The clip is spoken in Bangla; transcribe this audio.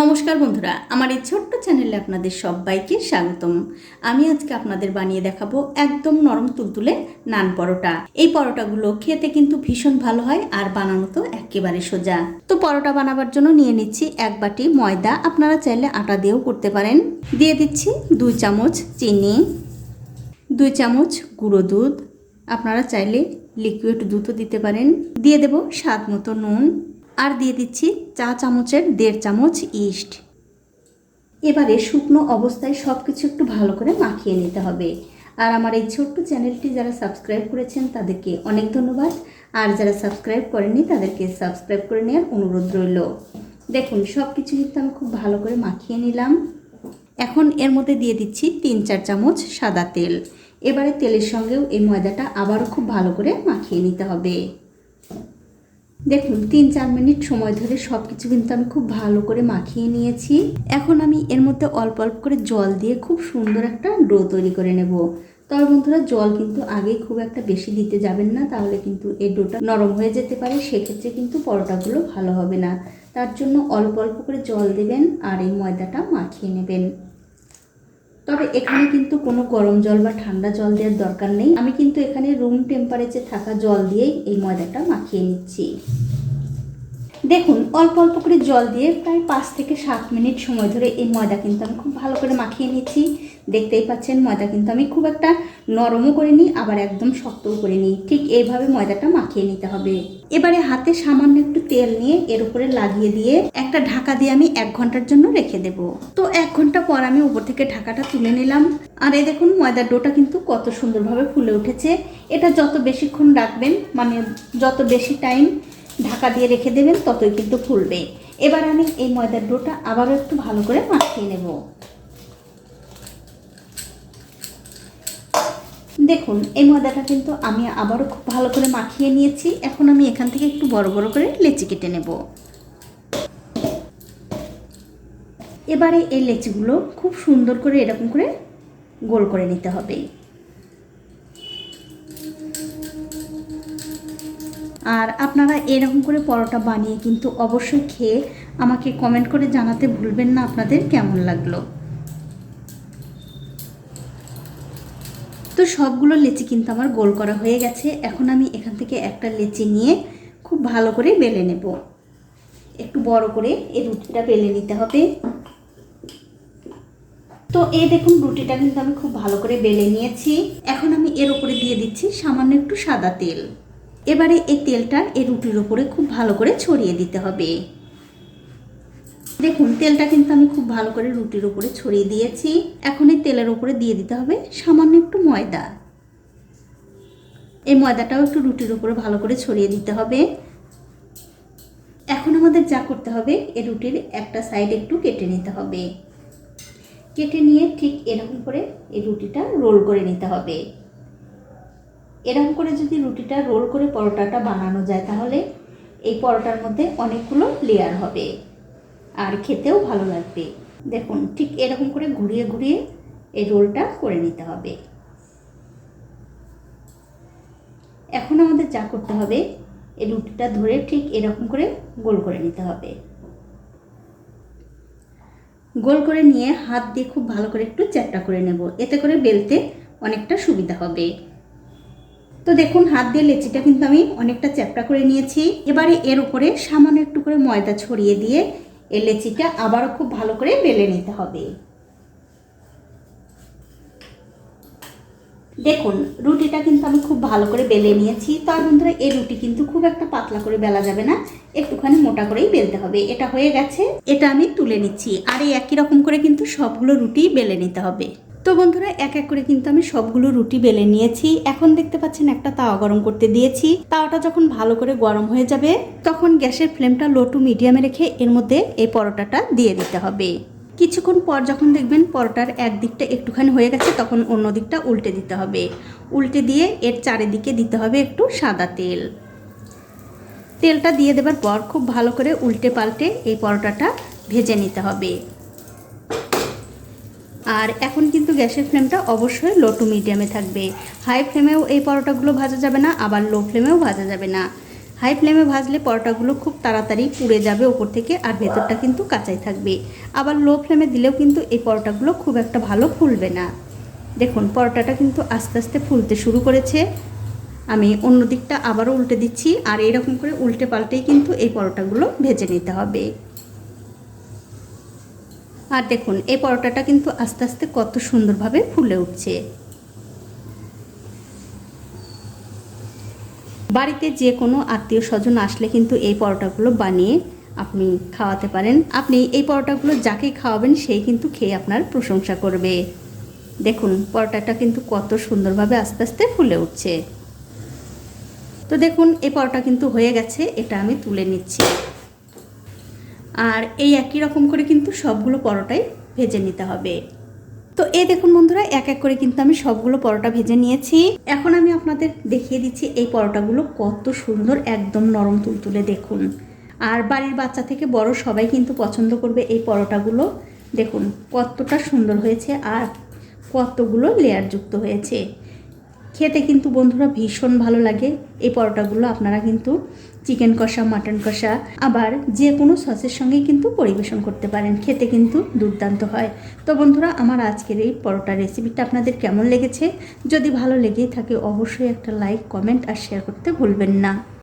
নমস্কার বন্ধুরা, আমার এই ছোট্ট চ্যানেলে আপনাদের সবাইকে স্বাগতম। আমি আজকে আপনাদের বানিয়ে দেখাবো একদম নরম তুলতুলে নান পরোটা। এই পরোটাগুলো খেতে কিন্তু ভীষণ ভালো হয় আর বানানো তো একেবারে সোজা। তো পরোটা বানাবার জন্য নিয়ে নিচ্ছি এক বাটি ময়দা, আপনারা চাইলে আটা দিয়েও করতে পারেন। দিয়ে দিচ্ছি দুই চামচ চিনি, দুই চামচ গুঁড়ো দুধ, আপনারা চাইলে লিকুইড দুধও দিতে পারেন। দিয়ে দেব স্বাদ মতো নুন। আর দিয়ে দিচ্ছি চা চামচের দেড় চামচ ইস্ট। এবারে শুকনো অবস্থায় সব কিছু একটু ভালো করে মাখিয়ে নিতে হবে। আর আমার এই ছোট্ট চ্যানেলটি যারা সাবস্ক্রাইব করেছেন, তাদেরকে অনেক ধন্যবাদ। আর যারা সাবস্ক্রাইব করেননি, তাদেরকে সাবস্ক্রাইব করে নেওয়ার অনুরোধ রইল। দেখুন সব কিছু কিন্তু আমি খুব ভালো করে মাখিয়ে নিলাম। এখন এর মধ্যে দিয়ে দিচ্ছি তিন চার চামচ সাদা তেল। এবারে তেলের সঙ্গেও এই ময়দাটা আবারও খুব ভালো করে মাখিয়ে নিতে হবে। দেখুন, তিন, চার মিনিট সময় ধরে সব কিছু কিন্তু আমি খুব ভালো করে মাখিয়ে নিয়েছি। এখন আমি এর মধ্যে অল্প অল্প করে জল দিয়ে খুব সুন্দর একটা ডো তৈরি করে নেব। তবে বন্ধুরা, জল কিন্তু আগেই খুব একটা বেশি দিতে যাবেন না, তাহলে কিন্তু এই ডোটা নরম হয়ে যেতে পারে, সেক্ষেত্রে কিন্তু পরোটাগুলো ভালো হবে না। তার জন্য অল্প অল্প করে জল দেবেন আর এই ময়দাটা মাখিয়ে নেবেন। তবে এখানে কিন্তু কোনো গরম জল বা ঠান্ডা জল দেওয়ার দরকার নেই। আমি কিন্তু এখানে রুম টেম্পারেচার থাকা জল দিয়েই এই ময়দাটা মাখিয়ে নিচ্ছি। দেখুন, অল্প অল্প করে জল দিয়ে প্রায় পাঁচ থেকে সাত মিনিট সময় ধরে এই ময়দা কিন্তু আমি খুব ভালো করে মাখিয়ে নিচ্ছি। দেখতেই পাচ্ছেন ময়দা কিন্তু আমি খুব একটা নরমও করে নিই, আবার একদম শক্তও করে নিই। ঠিক এইভাবে ময়দাটা মাখিয়ে নিতে হবে। এবারে হাতে সামান্য একটু তেল নিয়ে এর উপরে লাগিয়ে দিয়ে একটা ঢাকা দিয়ে আমি এক ঘণ্টার জন্য রেখে দেব। তো এক ঘণ্টা পর আমি উপর থেকে ঢাকাটা তুলে নিলাম। আর এই দেখুন ময়দার ডোটা কিন্তু কত সুন্দরভাবে ফুলে উঠেছে। এটা যত বেশিক্ষণ রাখবেন মানে যত বেশি টাইম ঢাকা দিয়ে রেখে দেবেন, ততই কিন্তু ফুলবে। এবার আমি এই ময়দার ডোটা আবারও একটু ভালো করে মাখিয়ে নেব। দেখুন, এই ময়দাটা কিন্তু আমি আবারও খুব ভালো করে মাখিয়ে নিয়েছি। এখন আমি এখান থেকে একটু বড় বড় করে লেচি কেটে নেব। এবারে এই লেচিগুলো খুব সুন্দর করে এরকম করে গোল করে নিতে হবে। আর আপনারা এরকম করে পরোটা বানিয়ে কিন্তু অবশ্যই খেয়ে আমাকে কমেন্ট করে জানাতে ভুলবেন না। আপনাদের কেমন লাগল? সবগুলো লেচি কিন্তু আমার গোল করা হয়ে গেছে। এখন আমি এখান থেকে একটা লেচি নিয়ে খুব ভালো করে বেলে নেব। একটু বড় করে এই রুটিটা বেলে নিতে হবে। তো এই দেখুন, রুটিটা কিন্তু আমি খুব ভালো করে বেলে নিয়েছি। এখন আমি এর উপরে দিয়ে দিচ্ছি সামান্য একটু সাদা তেল। এবারে এই তেলটা এই রুটির উপরে খুব ভালো করে ছড়িয়ে দিতে হবে। দেখুন, তেলটা কিন্তু আমি খুব ভালো করে রুটির উপরে ছড়িয়ে দিয়েছি। এখন এই তেলের উপরে দিয়ে দিতে হবে সামান্য একটু ময়দা। এই ময়দাটাও একটু রুটির উপরে ভালো করে ছড়িয়ে দিতে হবে। এখন আমাদের যা করতে হবে, এই রুটির একটা সাইড একটু কেটে নিতে হবে। কেটে নিয়ে ঠিক এরকম করে এই রুটিটা রোল করে নিতে হবে। এরকম করে যদি রুটিটা রোল করে পরোটাটা বানানো যায় তাহলে এই পরোটার মধ্যে অনেকগুলো লেয়ার হবে। আর খেতেও ভালো লাগবে। দেখুন, ঠিক এরকম করে ঘুরিয়ে ঘুরিয়ে এই রোলটা করে নিতে হবে। এখন আমাদের যা করতে হবে, এই রুটিটা ধরে ঠিক এরকম করে গোল করে নিতে হবে। গোল করে নিয়ে হাত দিয়ে খুব ভালো করে একটু চ্যাপটা করে নেব। এতে করে বেলতে অনেকটা সুবিধা হবে। তো দেখুন, হাত দিয়ে লেচিটা কিন্তু আমি অনেকটা চ্যাপটা করে নিয়েছি। এবারে এর উপরে সামান্য একটু করে ময়দা ছড়িয়ে দিয়ে এই লেচিটা আবারও খুব ভালো করে বেলে নিতে হবে। দেখুন, রুটিটা কিন্তু আমি খুব ভালো করে বেলে নিয়েছি। তার বন্ধুরা, এই রুটি কিন্তু খুব একটা পাতলা করে বেলা যাবে না। একটুখানি মোটা করেই বেলতে হবে। এটা হয়ে গেছে। এটা আমি তুলে নিচ্ছি। আর এই একই রকম করে কিন্তু সবগুলো রুটি বেলে নিতে হবে। তো বন্ধুরা, এক এক করে কিন্তু আমি সবগুলো রুটি বেলে নিয়েছি। এখন দেখতে পাচ্ছেন একটা তাওয়া গরম করতে দিয়েছি। তাওয়াটা যখন ভালো করে গরম হয়ে যাবে, তখন গ্যাসের ফ্লেমটা লো টু মিডিয়ামে রেখে এর মধ্যে এই পরোটাটা দিয়ে দিতে হবে। কিছুক্ষণ পর যখন দেখবেন পরোটার এক দিকটা একটুখানি হয়ে গেছে, তখন অন্য দিকটা উল্টে দিতে হবে। উল্টে দিয়ে এর চারিদিকে দিতে হবে একটু সাদা তেল। তেলটা দিয়ে দেবার পর খুব ভালো করে উল্টে পাল্টে এই পরোটাটা ভেজে নিতে হবে। আর এখন কিন্তু গ্যাসের ফ্লেমটা অবশ্যই লো টু মিডিয়ামে থাকবে। হাই ফ্লেমেও এই পরোটাগুলো ভাজা যাবে না, আবার লো ফ্লেমেও ভাজা যাবে না। হাই ফ্লেমে ভাজলে পরোটাগুলো খুব তাড়াতাড়ি পুড়ে যাবে ওপর থেকে আর ভেতরটা কিন্তু কাঁচাই থাকবে। আবার লো ফ্লেমে দিলেও কিন্তু এই পরোটাগুলো খুব একটা ভালো ফুলবে না। দেখুন, পরোটাটা কিন্তু আস্তে আস্তে ফুলতে শুরু করেছে। আমি অন্য দিকটা আবারও উল্টে দিচ্ছি আর এরকম করে উল্টে পাল্টেই কিন্তু এই পরোটাগুলো ভেজে নিতে হবে। আর দেখুন, এই পরোটাটা কিন্তু আস্তে আস্তে কত সুন্দরভাবে ফুলে উঠছে। বাড়িতে যে কোনো আত্মীয় স্বজন আসলে কিন্তু এই পরোটাগুলো বানিয়ে আপনি খাওয়াতে পারেন। আপনি এই পরোটাগুলো যাকে খাওয়াবেন, সেই কিন্তু খেয়ে আপনার প্রশংসা করবে। দেখুন, পরোটাটা কিন্তু কত সুন্দরভাবে আস্তে আস্তে ফুলে উঠছে। তো দেখুন, এই পরোটা কিন্তু হয়ে গেছে, এটা আমি তুলে নিচ্ছি। আর এই একই রকম করে কিন্তু সবগুলো পরোটাই ভেজে নিতে হবে। তো এই দেখুন বন্ধুরা, এক এক করে কিন্তু আমি সবগুলো পরোটা ভেজে নিয়েছি। এখন আমি আপনাদের দেখিয়ে দিচ্ছি এই পরোটাগুলো কত সুন্দর একদম নরম তুলতুলে দেখুন। আর বাড়ির বাচ্চা থেকে বড় সবাই কিন্তু পছন্দ করবে এই পরোটাগুলো। দেখুন কতটা সুন্দর হয়েছে আর কতগুলো লেয়ার যুক্ত হয়েছে। খেতে কিন্তু বন্ধুরা ভীষণ ভালো লাগে। এই পরোটাগুলো আপনারা কিন্তু চিকেন কষা, মাটন কষা, আবার যে কোনো সসের সঙ্গে কিন্তু পরিবেশন করতে পারেন। খেতে কিন্তু দুর্দান্ত হয়। তো বন্ধুরা, আমার আজকের এই পরোটা রেসিপিটা আপনাদের কেমন লেগেছে? যদি ভালো লেগেই থাকে, অবশ্যই একটা লাইক, কমেন্ট আর শেয়ার করতে ভুলবেন না।